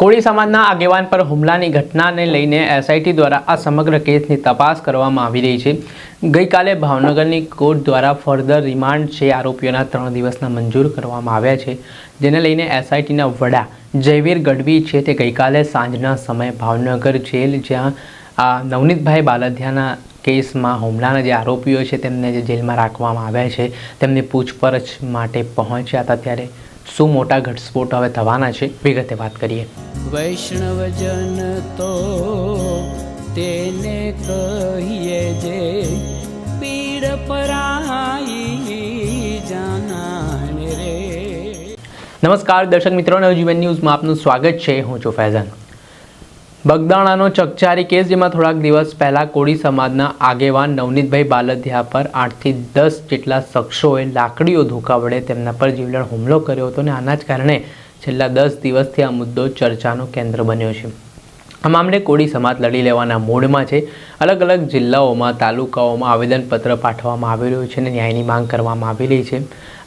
કોળી સમાજના આગેવાન પર હુમલાની ઘટનાને લઈને એસઆઈટી દ્વારા આ સમગ્ર કેસની તપાસ કરવામાં આવી રહી છે. ગઈકાલે ભાવનગરની કોર્ટ દ્વારા ફર્ધર રિમાન્ડ છે આરોપીઓના ત્રણ દિવસના મંજૂર કરવામાં આવ્યા છે, જેને લઈને એસઆઈટીના વડા જયવીર ગઢવી છે તે ગઈકાલે સાંજના સમયે ભાવનગર જેલ, જ્યાં આ નવનીતભાઈ બાલધિયાના કેસમાં હુમલાના જે આરોપીઓ છે તેમને જે જેલમાં રાખવામાં આવ્યા છે, તેમની પૂછપરછ માટે પહોંચ્યા હતા ત્યારે શું મોટા ઘટસ્ફોટ હવે થવાના છે, વિગતે વાત કરીએ. વૈષ્ણવજન તો તેને કહીએ જે પીડ પરાઈ જાનાને રે. નમસ્કાર દર્શક મિત્રો, નવજીવન ન્યૂઝમાં આપનું સ્વાગત છે. હું છું ફૈઝાન. બગદાણાનો ચકચારી કેસ, જેમાં થોડાક દિવસ પહેલા કોળી સમાજના આગેવાન નવનીતભાઈ બાલધિયા પર આઠથી દસ જેટલા શખ્સોએ લાકડીઓ ધોકા વડે તેમના પર જીવલેણ હુમલો કર્યો હતો અને આના જ કારણે છેલ્લા દસ દિવસથી આ મુદ્દો ચર્ચાનું કેન્દ્ર બન્યો છે. આ મામલે કોળી સમાજ લડી લેવાના મૂડમાં છે. અલગ અલગ જિલ્લાઓમાં, તાલુકાઓમાં આવેદનપત્ર પાઠવવામાં આવી રહ્યું છે અને ન્યાયની માંગ કરવામાં આવી રહી છે.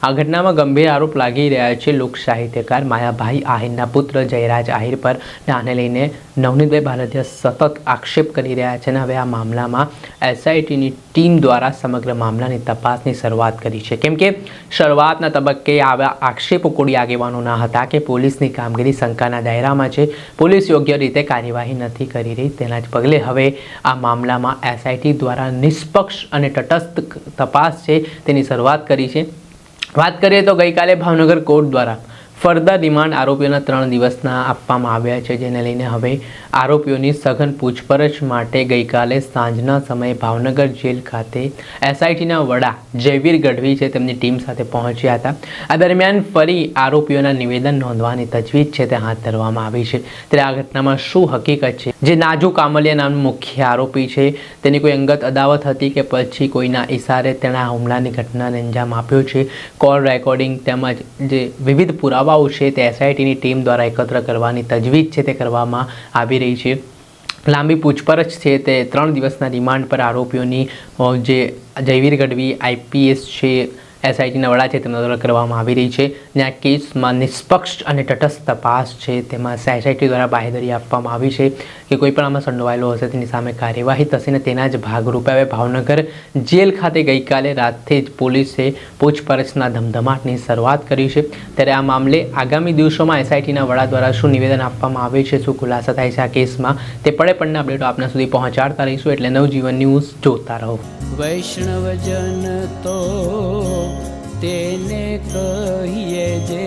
આ ઘટનામાં ગંભીર આરોપ લાગી રહ્યા છે લોક સાહિત્યકાર માયાભાઈ આહિરના પુત્ર જયરાજ આહિર પર આને લઈને નવનીતભાઈ ભારતીય સતત આક્ષેપ કરી રહ્યા છે અને હવે આ મામલામાં એસઆઈટીની ટીમ દ્વારા સમગ્ર મામલાની તપાસની શરૂઆત કરી છે. કેમ કે શરૂઆતના તબક્કે આવા આક્ષેપો કોળી આગેવાનોના હતા કે પોલીસની કામગીરી શંકાના દાયરામાં છે. પોલીસ યોગ્ય રીતે કાર્યવાહી નથી કરી રહી, તેના જ પગલે હવે આ મામલામાં એસઆઈટી દ્વારા નિષ્પક્ષ અને તટસ્થ તપાસ છે, તેની શરૂઆત કરી છે. વાત કરીએ તો ગઈકાલે ભાવનગર કોર્ટ દ્વારા ફર્ધર રિમાન્ડ આરોપીઓના ત્રણ દિવસના આપવામાં આવ્યા છે, જેને લઈને હવે આરોપીઓની સઘન પૂછપરછ માટે ગઈકાલે સાંજના સમયે ભાવનગર જેલ ખાતે એસઆઈટીના વડા જયવીર ગઢવી છે, તેમની ટીમ સાથે પહોંચ્યા હતા. આ દરમિયાન ફરી આરોપીઓના નિવેદન નોંધવાની તજવીજ છે, તે હાથ ધરવામાં આવી છે. ત્યારે આ ઘટનામાં શું હકીકત છે? જે નાજુ કામલિયા નામનો મુખ્ય આરોપી છે, તેની કોઈ અંગત અદાવત હતી કે પછી કોઈના ઈશારે તેણે આ હુમલાની ઘટનાને અંજામ આપ્યો છે? કોલ રેકોર્ડિંગ તેમજ જે વિવિધ પુરાવાઓ છે તે એસઆઈટીની ટીમ દ્વારા એકત્ર કરવાની તજવીજ છે તે કરવામાં આવી રહી છે. લાંબી પૂછપરછ છે તે ત્રણ દિવસના રિમાન્ડ પર આરોપીઓની જે જયવીર ગઢવી આઈપીએસ છે એસઆઈટીના વડા છે તેમના દ્વારા કરવામાં આવી રહી છે જ્યાં કેસમાં નિષ્પક્ષ અને તટસ્થ તપાસ છે. તેમાં એસઆઈટી દ્વારા બાહેધરી આપવામાં આવી છે કે કોઈ પણ આમાં સંડોવાયેલો હશે તેની સામે કાર્યવાહી થશે ને તેના જ ભાગરૂપે હવે ભાવનગર જેલ ખાતે ગઈકાલે રાતથી જ પોલીસે પૂછપરછના ધમધમાટની શરૂઆત કરી છે. ત્યારે આ મામલે આગામી દિવસોમાં એસઆઈટીના વડા દ્વારા શું નિવેદન આપવામાં આવે છે, શું ખુલાસા થાય છે આ કેસમાં, તે પડે પડના અપડેટો આપના સુધી પહોંચાડતા રહીશું. એટલે નવજીવન ન્યૂઝ જોતા રહો. વૈષ્ણવજન તો તેને કહીએ જે